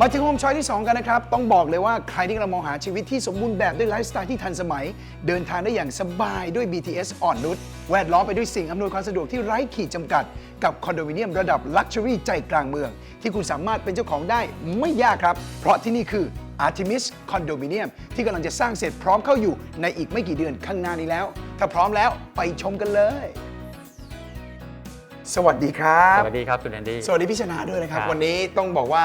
มาถึงโฮมชอยที่ 2 กันนะครับ ต้องบอกเลยว่าใครที่กำลังมองหาชีวิตที่สมบูรณ์แบบด้วยไลฟ์สไตล์ที่ทันสมัย เดินทางได้อย่างสบายด้วย BTS อ่อนนุชแวดล้อมไปด้วยสิ่งอำนวยความสะดวกที่ไร้ขีดจำกัด กับคอนโดมิเนียมระดับลักชัวรี่ใจกลางเมือง ที่คุณสามารถเป็นเจ้าของได้ไม่ยากครับ เพราะที่นี่คือ Artemis Condominium ที่กำลังจะสร้างเสร็จพร้อมเข้าอยู่ในอีกไม่กี่เดือนข้างหน้านี้แล้ว ถ้าพร้อมแล้วไปชมกันเลย สวัสดีครับ สวัสดีครับคุณแอนดี้ สวัสดีพี่ชนะด้วยนะครับ ครับ วันนี้ต้องบอกว่า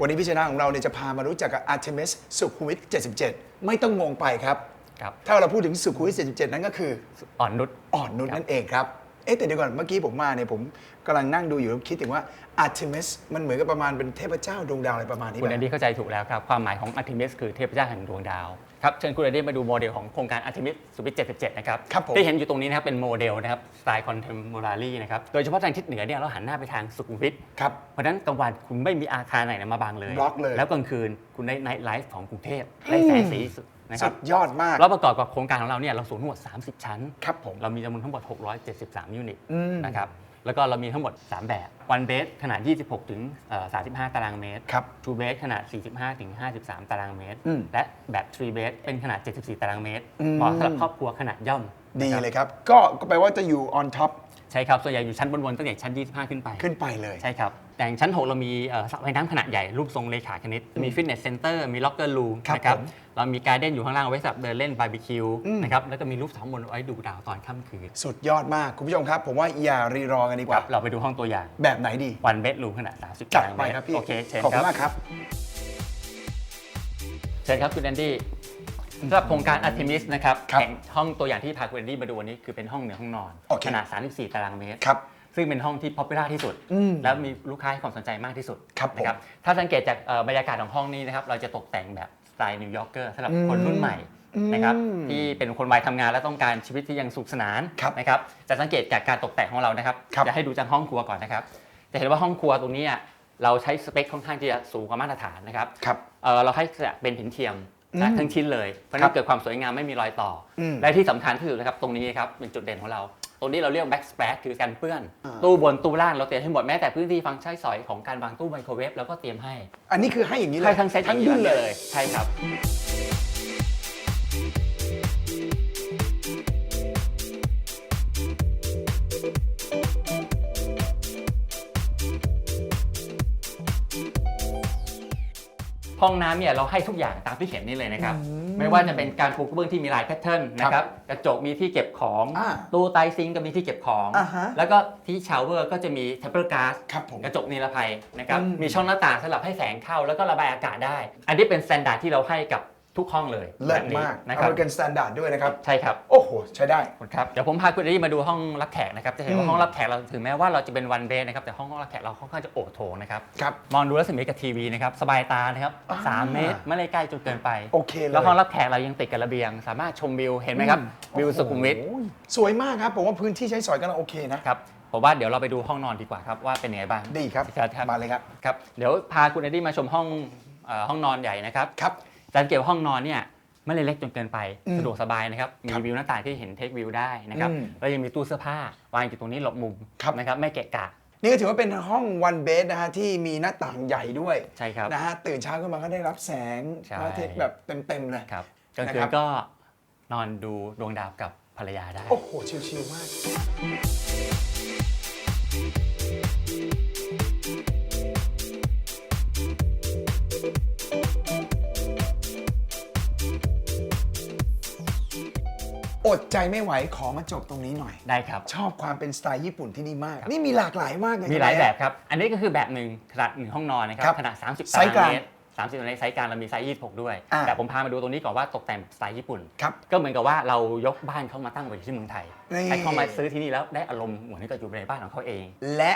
วันนี้พี่ชนะของเราเนี่ยจะพามารู้จักกับ Artemis สุขุมวิท 77 ไม่ต้องงงไปครับ ครับถ้าเราพูดถึงสุขุมวิท 77 นั่นก็คืออ่อนนุช อ่อนนุชนั่นเองครับ เอ๊ะแต่เดี๋ยวก่อนเมื่อกี้ผมมาเนี่ยผมกำลังนั่งดูอยู่แล้วคิดถึงว่า Artemis มันเหมือนกับประมาณเป็นเทพเจ้าดวงดาวอะไรประมาณนี้คุณแอนป่ะดี้เข้าใจถูกแล้วครับ ความหมายของ Artemis คือเทพเจ้าแห่งดวงดาว ครับ เชิญคุณแอนดี้มาดูโมเดลของโครงการ Artemis สุวิท77 นะครับ ครับผม ที่เห็นอยู่ตรงนี้นะครับ เป็นโมเดลนะครับ สไตล์คอนเทม p o r a r y นะครับ โดยเฉพาะทางทิศเหนือเนี่ยเราหันหน้าไปทางสุขุมวิท ครับ เพราะฉะนั้นกลางวันคุณไม่มีอาคารไหนมาบังเลย บล็อกเลยแล้วกลางคืนคุณได้ไนท์ไลฟ์ของกรุงเทพได้แสงสีสุด นะคสุรับดยอดมาก แล้วประกอบกับโครงการของเราเนี่ยเราสูงทั้งหมด 30 ชั้น ครับผม เรามีจำนวนทั้งหมด 673 ยูนิตอืม นะครับแล้วก็เรามีทั้งหมด 3 แบบ one bed ขนาด 26 ถึงเอ่อ35 ตารางเมตร ครับ two bed ขนาด 45 ถึง 53 ตารางเมตร อืมและแบบ three bed เป็นขนาด 74 ตารางเมตร อืม เหมาะสำหรับครอบครัวขนาดย่อมดีนะครับเลยครับ ก็ก็แปลว่าจะอยู่ on top ใช่ครับส่วนใหญ่อยู่ชั้นบนๆตั้งแต่ชั้น 25 ขึ้นไป ขึ้นไปเลย ใช่ครับแต่อย่างชั้น 6 เรามีเอ่อสระว่ายน้ำขนาดใหญ่ รูปทรงเลขาคณิต มีฟิตเนสเซ็นเตอร์มีล็อกเกอร์รูมครับนะครับผมเรามีการเด้นอยู่ข้างล่างไว้สำหรับเดินเล่นบาร์บีคิวอืม นะครับแล้วก็มีรูปสองบนไว้ดูดาวตอนค่ำคืนสุดยอดมาก คุณผู้ชมครับ ผมว่าอย่ารีรอกันดีกคว่า รับเราไปดูห้องตัวอย่างแบบไหนดี วันเบดรูมขนาด 30จัดตารางไปเมตรครับพี่โอเคเชิญขอบคคุรับณมากครับ เชิญครับคุณแอนดี้ สำหรับโครงการ Artemis นะครับครับแห่งห้องตัวอย่างที่พาคุณแอนดี้มาดูวันนี้คือเป็นห้องเหนือห้องนอนโอเค ขนาด 34 ตารางเมตร ครับ ซึ่งเป็นห้องที่ popular ที่สุด อืมแล้วมีลูกค้าให้ความสนใจมากที่สุดครับผมนะถ้าสังเกตจากเอ่อบรรยากาศของห้องนี้นะครับ เราจะตกแต่งแบบสไตล์นิวยอร์กเกอร์สำหรับอืมคนรุ่นใหม่อืมนะครับที่เป็นคนวัยทำงานและต้องการชีวิตที่ยังสุขสนานครับนะครับจะสังเกตจากการตกแต่งของเรานะครับครับ จะให้ดูจากห้องครัวก่อนนะครับ จะเห็นว่าห้องครัวตรงนี้อะเราใช้สเปคค่อนข้างที่จะสูงกว่ามาตรฐานนะครับ ครับ เอ่อเราให้เป็นหินเทียม นะอืมทั้งชิ้นเลย เพราะฉะครันั้บนเกิดความสวยงามไม่มีรอยต่ออมและที่สำคัญคือนะครับตรงนี้ครับเป็นจุดเด่นของเรา ตรงนี้เราเรียก back splash คือการเปื้อนอ่าตู้บนตู้ล่างเราเตรียมให้หมดแม้แต่พื้นที่ฟังก์ชันสอยของการวางตู้ไมโครเวฟเราก็เตรียมให้ อันนี้คือให้อย่างนี้เลยให้ทั้งเซตทั้งยุ่นเลยใช่ครับ ห้องน้ำเนี่ยเราให้ทุกอย่างตามที่เห็นนี่เลยนะครับ ไม่ว่าจะเป็นการปูกระเบื้องที่มีลายแพทเทิร์นนะครับกระจกมีที่เก็บของอ่าตู้ไตรซิงก์ก็มีที่เก็บของ อ่าฮะแล้วก็ที่ชาวเวอร์ก็จะมีเทมเปอร์ก๊าซครับผมกระจกนิรภัยนะครับอืม มีช่องหน้าต่างสำหรับให้แสงเข้าแล้วก็ระบายอากาศได้ อันนี้เป็นสแตนดาร์ดที่เราให้กับ ทุกห้องเลยเลิศแบบนี้มากนะคอรับเมริกันสแตนดาร์ดด้วยนะครับ ใช่ครับ โอ้โห ใช้ได้ขอบคุณครับเดี๋ยวผมพาคุณเอรี่มาดูห้องรับแขกนะครับจะเห็นอืว่าม ห้องรับแขกเราถึงแม้ว่าเราจะเป็นวันเบสนะครับแต่ห้องรับแขกเราค่อนข้างจะโอโถงนะครับครับ มองดูรัศมีกับทีวีนะครับสบายตานะครับอ่า สามเมตรไม่ได้ใกล้จนเกินไปโอเคเลยแล้วห้องรับแขกเรายังติดกับระเบียง สามารถชมวิวเห็นไหมครับวิวสุขุมวิท โอ้โหสวยมากครับ ผมว่าพื้นที่ใช้สอยกันโอเคนะ ครับผมว่าเดี๋ยวเราไปดูห้องนอนดีกว่าครับว่าเป็นยังไงบ้างดีครับ ครับมาเลยครับ ครับ เดี๋ยวพาคุณเอดดี้มาชมห้องเอ่อห้องนอนใหญ่นะครับ ครับ สังเกตว่าห้องนอนเนี่ยไม่ได้เล็กจนเกินไปอืมสะดวกสบายนะครับมีครับวิวหน้าต่างที่เห็นเทควิวได้นะครับอืมแล้วยังมีตู้เสื้อผ้าวางอยู่ตรงนี้หลบมุมครับ นะครับไม่เกะกะนี่ก็ถือว่าเป็นห้องวันเบสนะฮะที่มีหน้าต่างใหญ่ด้วยใช่ครับ นะฮะตื่นเช้าขึ้นมาก็ได้รับแสงใช่ พระอาทิตย์แบบเต็มๆเลย ครับกลางคืนะครันบก็นอนดูดวงดาวกับภรรยาได้ โอ้โหชิลๆมาก อดใจไม่ไหวขอมาจบตรงนี้หน่อย ได้ครับ ชอบความเป็นสไตล์ญี่ปุ่นที่นี่มาก นี่มีหลากหลายมากเลยมีหลายทำไแบบครับ อันนี้ก็คือแบบหนึ่งขนาดหนึ่งห้องนอนนะคครัรับบขนาด30ไซตาส์กลางรางเมตร30ตารางเมตรไซส์กลางเรามีไซส์26ด้วยอ่าแต่ผมพามาดูตรงนี้ก่อนว่าตกแต่งสไตล์ญี่ปุ่นครับก็เหมือนกับว่าเรายกบ้านเข้ามาตั้งไว้ที่เมืองไทยนี่ให้เขามาซื้อที่นี่แล้วได้อารมณ์เหมือนกับอยู่ในบ้านของเขาเอง และ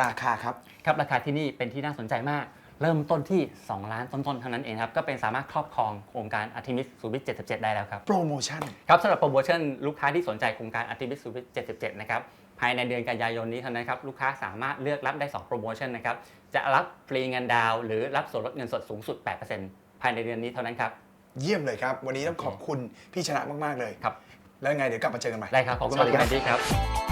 ราคาครับ ครับราคาที่นี่เป็นที่น่าสนใจมาก เริ่มต้นที่ 2 ล้านต้นๆเท่านั้นเองครับ ก็เป็นสามารถครอบครองโครงการ Artemis สูบิท77 ได้แล้วครับ โปรโมชั่น ครับสำหรับโปรโมชั่นลูกค้าที่สนใจโครงการ Artemis สูบิท77 นะครับ ภายในเดือนกันยายนนี้เท่านั้นครับ ลูกค้าสามารถเลือกรับได้ 2 โปรโมชั่นนะครับ จะรับฟรีเงินดาวน์หรือรับส่วนลดเงินสดสูงสุด 8%ภายในเดือนนี้เท่านั้นครับ เยี่ยมเลยครับ วันนี้ต้องขอบคุณพี่ชนะมากๆเลยครับ แล้วยังไงเดี๋ยวกลับมาเจอกันใหม่ได้ครับขอบคุณสวัมาสกดีคครัรับบดีครับ